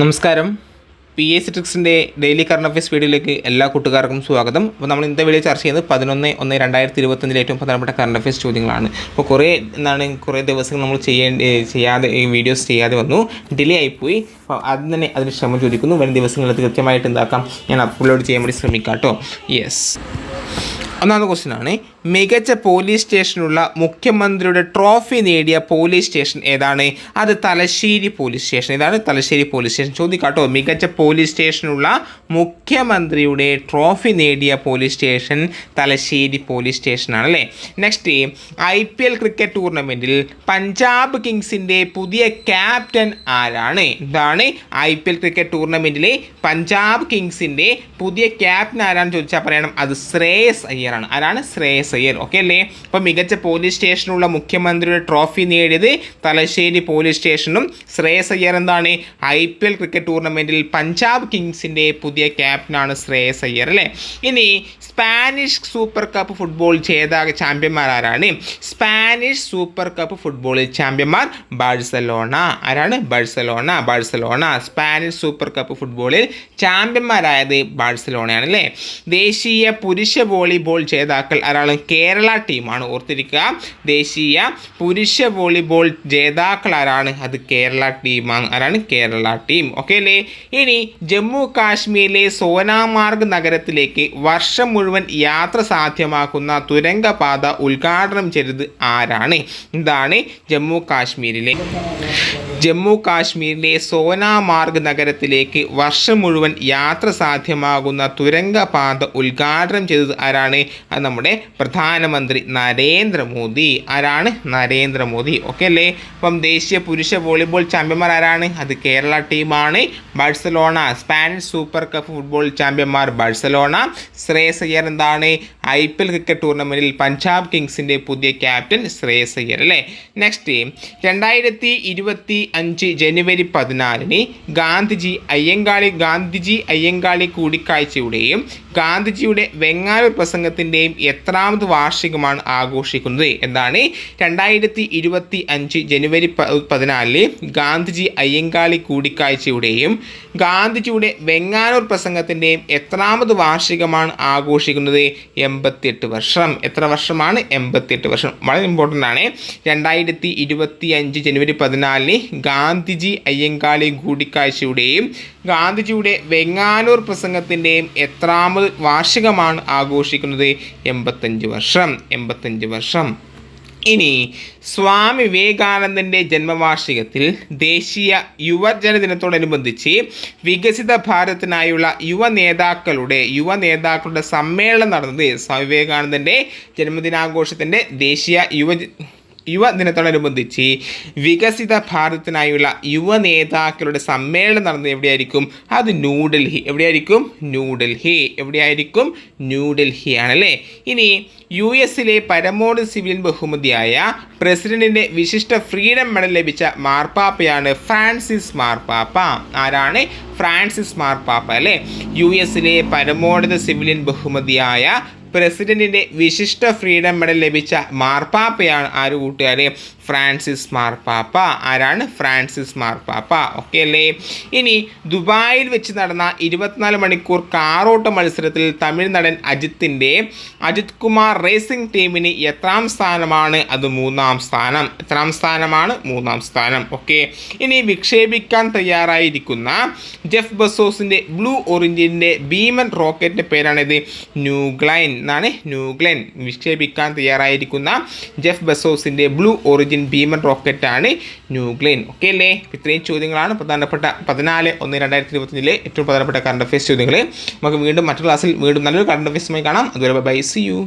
നമസ്കാരം. P S C ട്രിക്സിന്റെ daily current affairs വീഡിയോയിലേക്ക് എല്ലാ കൂട്ടുകാർക്കും സ്വാഗതം. അപ്പോൾ നമ്മൾ ഇന്നത്തെ വീഡിയോ ചർച്ച ചെയ്യുന്നത് പതിനൊന്ന് ഒന്ന് രണ്ടായിരത്തി ഇരുപത്തഞ്ചിലെ ഏറ്റവും പ്രധാനപ്പെട്ട കറണ്ട് അഫയേഴ്സ് ചോദ്യങ്ങളാണ്. അപ്പോൾ കുറേ എന്താണ് കുറേ ദിവസങ്ങൾ നമ്മൾ ചെയ്യേണ്ട ചെയ്യാതെ ഈ വീഡിയോസ് ചെയ്യാതെ വന്നു. ഡിലേ ആയിപ്പോയി. അപ്പോൾ അത് തന്നെ അതിന് ക്ഷമ ചോദിക്കുന്നു. വരും ദിവസങ്ങളിൽ കൃത്യമായിട്ട് എന്താക്കാം. ഞാൻ അപ്ലോഡ് ചെയ്യാൻ വേണ്ടി ശ്രമിക്കാം കേട്ടോ. യെസ് ഒന്നാമത്തെ ക്വസ്റ്റ്യൻ ആണ്. മികച്ച പോലീസ് സ്റ്റേഷനുള്ള മുഖ്യമന്ത്രിയുടെ ട്രോഫി നേടിയ പോലീസ് സ്റ്റേഷൻ ഏതാണ്? അത് തലശ്ശേരി പോലീസ് സ്റ്റേഷൻ ഇതാണ് തലശ്ശേരി പോലീസ് സ്റ്റേഷൻ ചോദിക്കാട്ടോ. മികച്ച പോലീസ് സ്റ്റേഷനുള്ള മുഖ്യമന്ത്രിയുടെ ട്രോഫി നേടിയ പോലീസ് സ്റ്റേഷൻ തലശ്ശേരി പോലീസ് സ്റ്റേഷനാണ് അല്ലേ? Next I P L cricket ടൂർണമെന്റിൽ പഞ്ചാബ് കിങ്സിന്റെ പുതിയ ക്യാപ്റ്റൻ ആരാണ്? ഇതാണ് ഐ പി എൽ ക്രിക്കറ്റ് ടൂർണമെന്റിലെ പഞ്ചാബ് കിങ്സിന്റെ പുതിയ ക്യാപ്റ്റൻ ആരാണെന്ന് ചോദിച്ചാൽ പറയണം. അത് ശ്രേയസ് അയ്യർ. ആണ് ആരാണ്? ശ്രേയസ് അയ്യർ. ഓക്കെ അല്ലേ? അപ്പോൾ മികച്ച പോലീസ് സ്റ്റേഷനുള്ള മുഖ്യമന്ത്രിയുടെ ട്രോഫി നേടിയത് തലശ്ശേരി പോലീസ് സ്റ്റേഷനും ശ്രേയസ് അയ്യർ എന്താണ്? ഐ പി എൽ ക്രിക്കറ്റ് ടൂർണമെന്റിൽ പഞ്ചാബ് കിങ്സിന്റെ പുതിയ ക്യാപ്റ്റനാണ് ശ്രേയസ് അയ്യർ അല്ലേ? ഇനി സ്പാനിഷ് സൂപ്പർ കപ്പ് ഫുട്ബോൾ ജേതാ ചാമ്പ്യന്മാർ ആരാണ്? സ്പാനിഷ് സൂപ്പർ കപ്പ് ഫുട്ബോളിൽ ചാമ്പ്യന്മാർ ബാഴ്സലോണ. ആരാണ്? Barcelona Barcelona. Spanish super cup ഫുട്ബോളിൽ ചാമ്പ്യന്മാരായത് ബാഴ്സലോണയാണ് അല്ലേ? ദേശീയ പുരുഷ വോളിബോൾ ജേതാക്കൾ ആരാണ് കേരള ടീമാണ് ഓർത്തിരിക്കുക. ദേശീയ പുരുഷ വോളിബോൾ ജേതാക്കൾ ആരാണ്? അത് കേരള ടീമാണ്. ആരാണ്? കേരള ടീം. ഓക്കെ അല്ലേ? ഇനി ജമ്മു കാശ്മീരിലെ സോനാമാർഗ് നഗരത്തിലേക്ക് വർഷം മുഴുവൻ യാത്ര സാധ്യമാക്കുന്ന തുരങ്കപാത ഉദ്ഘാടനം ചെയ്തത് ആരാണ്? ഇതാണ് ജമ്മു കാശ്മീരിലെ ജമ്മു കാശ്മീരിലെ സോനാമാർഗ് നഗരത്തിലേക്ക് വർഷം മുഴുവൻ യാത്ര സാധ്യമാകുന്ന തുരങ്കപാത ഉദ്ഘാടനം ചെയ്തത് ആരാണ്? അത് നമ്മുടെ പ്രധാനമന്ത്രി നരേന്ദ്രമോദി. ആരാണ്? നരേന്ദ്രമോദി. ഓക്കെ അല്ലേ? അപ്പം ദേശീയ പുരുഷ വോളിബോൾ ചാമ്പ്യന്മാർ ആരാണ്? അത് കേരള ടീമാണ്. Barcelona. Spanish super cup football ചാമ്പ്യന്മാർ Barcelona. Shreyas Iyer എന്താണ്? ഐ പി എൽ ക്രിക്കറ്റ് ടൂർണമെന്റിൽ പഞ്ചാബ് കിങ്സിന്റെ പുതിയ ക്യാപ്റ്റൻ ശ്രേയസ് അയ്യർ അല്ലേ? നെക്സ്റ്റ് രണ്ടായിരത്തി ഇരുപത്തി അഞ്ച് ജനുവരി പതിനാലിന് ഗാന്ധിജി അയ്യങ്കാളി ഗാന്ധിജി അയ്യങ്കാളി കൂടിക്കാഴ്ചയുടെയും ഗാന്ധിജിയുടെ വെങ്ങാലൂർ പ്രസംഗത്തിന്റെയും എത്രാമത് വാർഷികമാണ് ആഘോഷിക്കുന്നത്. എന്താണ്? രണ്ടായിരത്തി ഇരുപത്തി അഞ്ച് ജനുവരി പ- പതിനാലിന് ഗാന്ധിജി അയ്യങ്കാളി കൂടിക്കാഴ്ചയുടെയും ഗാന്ധിജിയുടെ വെങ്ങാനൂർ പ്രസംഗത്തിന്റെയും എത്രാമത് വാർഷികമാണ് ആഘോഷിക്കുന്നത്. എൺപത്തിയെട്ട് വർഷം. എത്ര വർഷമാണ്? എൺപത്തിയെട്ട് വർഷം. വളരെ ഇമ്പോർട്ടന്റ് ആണ്. രണ്ടായിരത്തി ഇരുപത്തി അഞ്ച് ജനുവരി പതിനാലിന് ഗാന്ധിജി അയ്യങ്കാളി കൂടിക്കാഴ്ചയുടെയും ഗാന്ധിജിയുടെ വെങ്ങാനൂർ പ്രസംഗത്തിന്റെയും എത്രാമത് വാർഷികമാണ് ആഘോഷിക്കുന്നത്. എൺപത്തഞ്ച് വർഷം എൺപത്തഞ്ച് വർഷം. ഇനി സ്വാമി വിവേകാനന്ദന്റെ ജന്മവാർഷികത്തിൽ ദേശീയ യുവജന ദിനത്തോടനുബന്ധിച്ച് വികസിത ഭാരതത്തിനായുള്ള യുവ നേതാക്കളുടെ യുവ നേതാക്കളുടെ സമ്മേളനം നടന്നത് സ്വാമി വിവേകാനന്ദന്റെ ജന്മദിനാഘോഷത്തിന്റെ ദേശീയ യുവ യുവദിനത്തോടനുബന്ധിച്ച് വികസിത ഭാരതത്തിനായുള്ള യുവ നേതാക്കളുടെ സമ്മേളനം നടന്നത് എവിടെയായിരിക്കും? അത് ന്യൂഡൽഹി എവിടെയായിരിക്കും? ന്യൂഡൽഹി എവിടെയായിരിക്കും? ന്യൂഡൽഹി ആണല്ലേ? ഇനി യു എസിലെ പരമോന്നത സിവിൽ ബഹുമതിയായ പ്രസിഡന്റിന്റെ വിശിഷ്ട ഫ്രീഡം മെഡൽ ലഭിച്ച മാർപ്പാപ്പയാണ് ഫ്രാൻസിസ് മാർപ്പാപ്പ. ആരാണ്? ഫ്രാൻസിസ് മാർപ്പാപ്പ അല്ലേ? യു എസിലെ പരമോന്നത സിവിലിയൻ ബഹുമതിയായ പ്രസിഡന്റിന്റെ വിശിഷ്ട ഫ്രീഡം മെഡൽ ലഭിച്ച മാർപ്പാപ്പയാണ് ആര് കൂട്ടുകാരെ. ഫ്രാൻസിസ് മാർപ്പാപ്പ. ആരാണ്? ഫ്രാൻസിസ് മാർപ്പാപ്പ. ഓക്കെ അല്ലേ? ഇനി ദുബായിൽ വെച്ച് നടന്ന ഇരുപത്തിനാല് മണിക്കൂർ കാറോട്ട മത്സരത്തിൽ തമിഴ് നടൻ അജിത്തിന്റെ അജിത് കുമാർ റേസിംഗ് ടീമിന് എത്രാം സ്ഥാനമാണ്? അത് മൂന്നാം സ്ഥാനം. എത്രാം സ്ഥാനമാണ്? മൂന്നാം സ്ഥാനം. ഓക്കെ ഇനി വിക്ഷേപിക്കാൻ തയ്യാറായിരിക്കുന്ന ജെഫ് ബസോസിന്റെ ബ്ലൂ ഒറിഞ്ചിന്റെ ഭീമൻ റോക്കറ്റിന്റെ പേരാണിത്. ന്യൂഗ്ലൈൻ എന്നാണ് ന്യൂഗ്ലൻ വിക്ഷേപിക്കാൻ തയ്യാറായിരിക്കുന്ന ജെഫ് ബസോസിന്റെ ബ്ലൂ ഒറിജിൻ ഭീമൻ റോക്കറ്റാണ് ന്യൂഗ്ലൈൻ. ഓക്കെ അല്ലേ? ഇത്രയും ചോദ്യങ്ങളാണ് പ്രധാനപ്പെട്ട പതിനാല് ഒന്ന് രണ്ടായിരത്തി ഇരുപത്തഞ്ചിലെ ഏറ്റവും പ്രധാനപ്പെട്ട കറണ്ട് അഫയേഴ്സ് ചോദ്യങ്ങൾ നമുക്ക് വീണ്ടും മറ്റു ക്ലാസ്സിൽ വീണ്ടും നല്ലൊരു കറണ്ട് അഫയേഴ്സുമായി കാണാം. അതുവരെ ബൈ സി യു